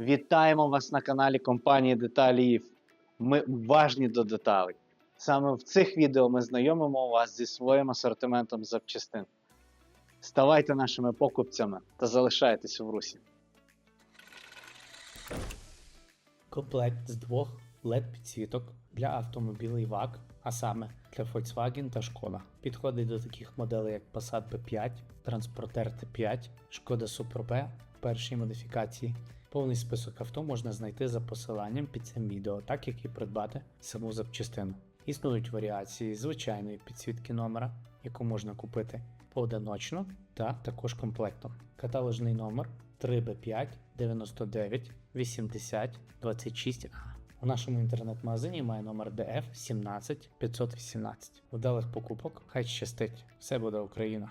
Вітаємо вас на каналі компанії Деталі. Ми уважні до деталей. Саме в цих відео ми знайомимо вас зі своїм асортиментом запчастин. Ставайте нашими покупцями та залишайтесь в русі. Комплект з двох led підсвіток для автомобілів ВАК, а саме для Volkswagen та Шкода. Підходить до таких моделей, як Passat B5, Transporter T5, Шкода Super B в першій модифікації. Повний список авто можна знайти за посиланням під цим відео, так як і придбати саму запчастину. Існують варіації звичайної підсвітки номера, яку можна купити поодиночно та також комплектом. Каталожний номер 3B5 99 80 26 a У нашому інтернет-магазині має номер DF 17 518. Вдалих покупок, хай щастить! Все буде Україна!